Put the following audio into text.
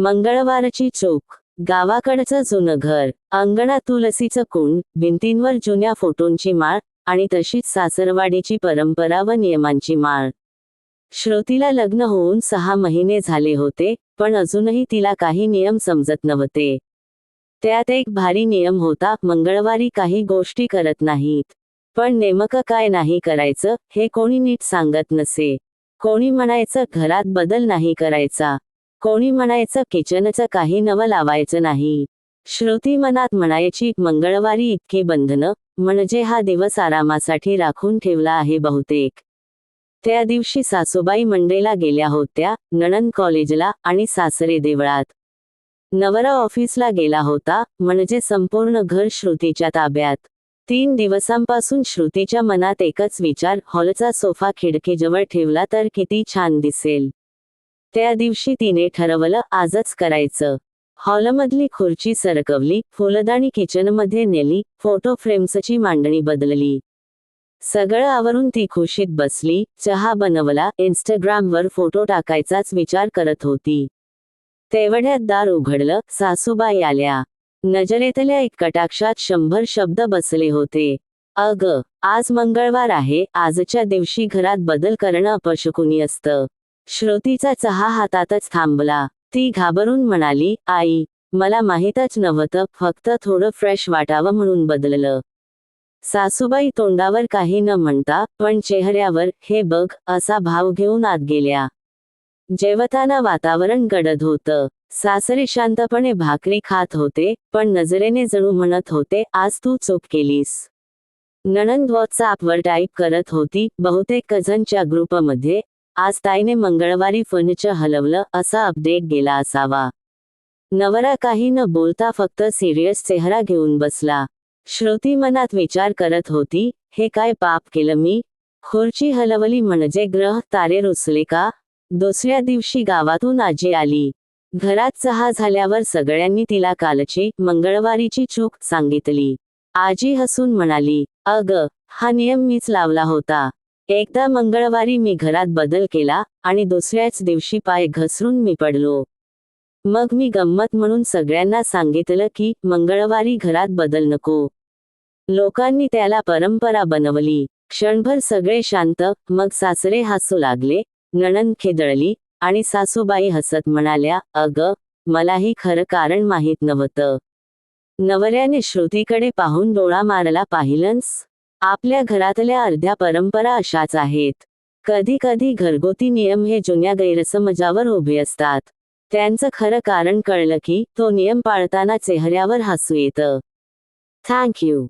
मंगळवारची चूक. गावाकडचं जुनं घर. अंगणात तुलसीचं कुंड. भिंतींवर जुन्या फोटोंची माळ आणि तशीच सासरवाडीची परंपरा व नियमांची माळ. श्रोतीला लग्न होऊन सहा महिने झाले होते पण अजूनही तिला काही नियम समजत नव्हते. त्यात एक भारी नियम होता मंगळवारी काही गोष्टी करत नाहीत. पण नेमकं काय नाही करायचं हे कोणी नीट सांगत नसे. कोणी म्हणायचं घरात बदल नाही करायचा. कोणी म्हणायचं किचनचं काही नवं लावायचं नाही. श्रुती मनात म्हणायची मंगळवारी इतकी बंधनं म्हणजे हा दिवस आरामासाठी राखून ठेवला आहे बहुतेक. त्या दिवशी सासूबाई मंडेला गेल्या होत्या नणंद कॉलेजला आणि सासरे देवळात. नवरा ऑफिसला गेला होता म्हणजे संपूर्ण घर श्रुतीच्या ताब्यात. तीन दिवसांपासून श्रुतीच्या मनात एकच विचार हॉलचा सोफा खिडकीजवळ ठेवला तर किती छान दिसेल. त्या दिवशी तिने ठरवलं आजच करायचं. हॉलमधली खुर्ची सरकवली फुलदाणी किचनमध्ये नेली फोटो फ्रेम्सची मांडणी बदलली. सगळं आवरून ती खुशीत बसली चहा बनवला इंस्टाग्रामवर फोटो टाकायचाच विचार करत होती. तेवढ्यात दार उघडलं सासूबाई आल्या. नजरेतल्या एक कटाक्षात शंभर शब्द बसले होते. अग आज मंगळवार आहे आजच्या दिवशी घरात बदल करणं अपशकुनी असतं. श्रुतीचा चहा हातातच थांबला. ती घाबरून म्हणाली आई मला माहीतच नव्हतं फक्त थोडं फ्रेश वाटावं म्हणून बदललं. सासूबाई तोंडावर काही न म्हणता पण चेहऱ्यावर हे बघ असा भाव घेऊन आत गेल्या. जेवताना वातावरण गडद होतं. सासरे शांतपणे भाकरी खात होते पण नजरेने जणू म्हणत होते आज तू चूक केलीस. नणंद व्हॉट्सअपवर टाईप करत होती बहुतेक कझनच्या ग्रुपमध्ये आज ताईने मंगळवारी फर्निचर हलवलं असा अपडेट गेला असावा. नवरा काही न बोलता फक्त सिरियस चेहरा घेऊन बसला. श्रुती मनात विचार करत होती हे काय पाप केलं मी? खुर्ची हलवली म्हणजे ग्रह तारे रुसले का? दुसऱ्या दिवशी गावातून आजी आली. घरात चहा झाल्यावर सगळ्यांनी तिला कालची मंगळवारीची चूक सांगितली. आजी हसून म्हणाली अग हा नियम मीच लावला होता. एकदा मंगळवारी मी घरात बदल केला आणि दुसऱ्याच दिवशी पाय घसरून मी पडलो. मग मी गंमत म्हणून सगळ्यांना सांगितलं की मंगळवारी घरात बदल नको. लोकांनी त्याला परंपरा बनवली. क्षणभर सगळे शांत मग सासरे हसू लागले नणन खेदळली आणि सासूबाई हसत म्हणाल्या अग मलाही खरं कारण माहीत नव्हतं. नवऱ्याने श्रुतीकडे पाहून डोळा मारला पाहिलंस? आपल्या घरातल्या अर्ध्या परंपरा अशाच आहेत. कधी कधी घरगुती नियम हे जुन्या गैरसमजावर उभे असतात. त्यांचं खरं कारण कळलं की तो नियम पाळताना चेहऱ्यावर हसू येतं. थँक्यू